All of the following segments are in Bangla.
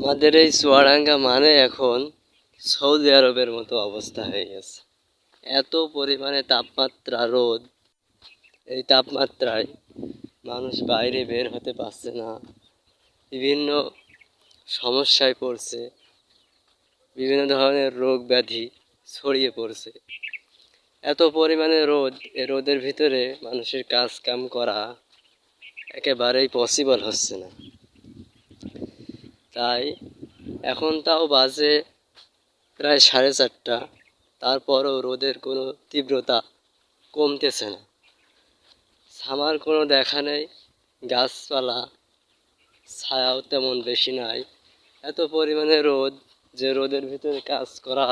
আমাদের এই চুয়াডাঙ্গা মানে এখন সৌদি আরবের মতো অবস্থা হয়ে গেছে। এত পরিমাণে তাপমাত্রা, রোদ, এই তাপমাত্রায় মানুষ বাইরে বের হতে পারছে না, বিভিন্ন সমস্যায় পড়ছে, বিভিন্ন ধরনের রোগ ব্যাধি ছড়িয়ে পড়ছে। এত পরিমাণে রোদ, এ রোদের ভিতরে মানুষের কাজ কাম করা একেবারেই পসিবল হচ্ছে না। তাই এখন তাও বাজে প্রায় সাড়ে চারটা। তারপরও রোদের কোনো তীব্রতা কমতেছে না। ছামার কোনো দেখা নেই, গাছপালা, ছায়াও তেমন বেশি নাই। এত পরিমাণে রোদ যে রোদের ভিতরে কাজ করা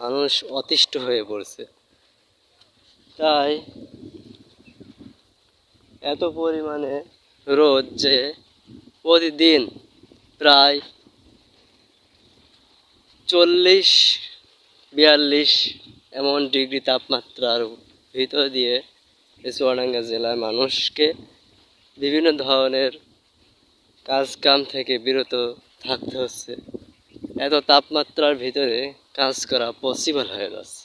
মানুষ অতিষ্ঠ হয়ে পড়ছে। তাই এত পরিমাণে রোদ যে প্রতিদিন প্রায় চল্লিশ, বিয়াল্লিশ এমন ডিগ্রি তাপমাত্রার ভিতর দিয়ে এই চুয়াডাঙ্গা জেলার মানুষকে বিভিন্ন ধরনের কাজ কাম থেকে বিরত থাকতে হচ্ছে। এত তাপমাত্রার ভিতরে কাজ করা পসিবল হয়ে যাচ্ছে।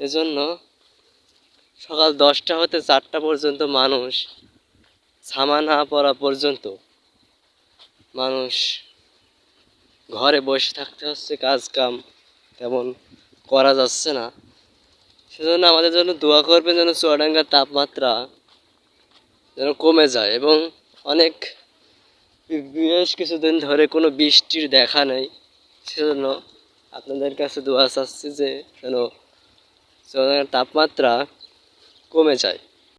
এজন্য সকাল দশটা হতে চারটা পর্যন্ত মানুষ ছামা না পড়া পর্যন্ত মানুষ ঘরে বসে থাকতে হচ্ছে কাজ কাম তেমন করা যাচ্ছে না। সেজন্য আমাদের জন্য দোয়া করবেন যেন চুয়াডাঙ্গার তাপমাত্রা যেন কমে যায় এবং অনেক বেশ কিছুদিন ধরে কোনো বৃষ্টির দেখা নেই। সেজন্য আপনাদের কাছে দোয়া চাচ্ছি যে যেন চুয়াডাঙ্গার তাপমাত্রা কমে যায়।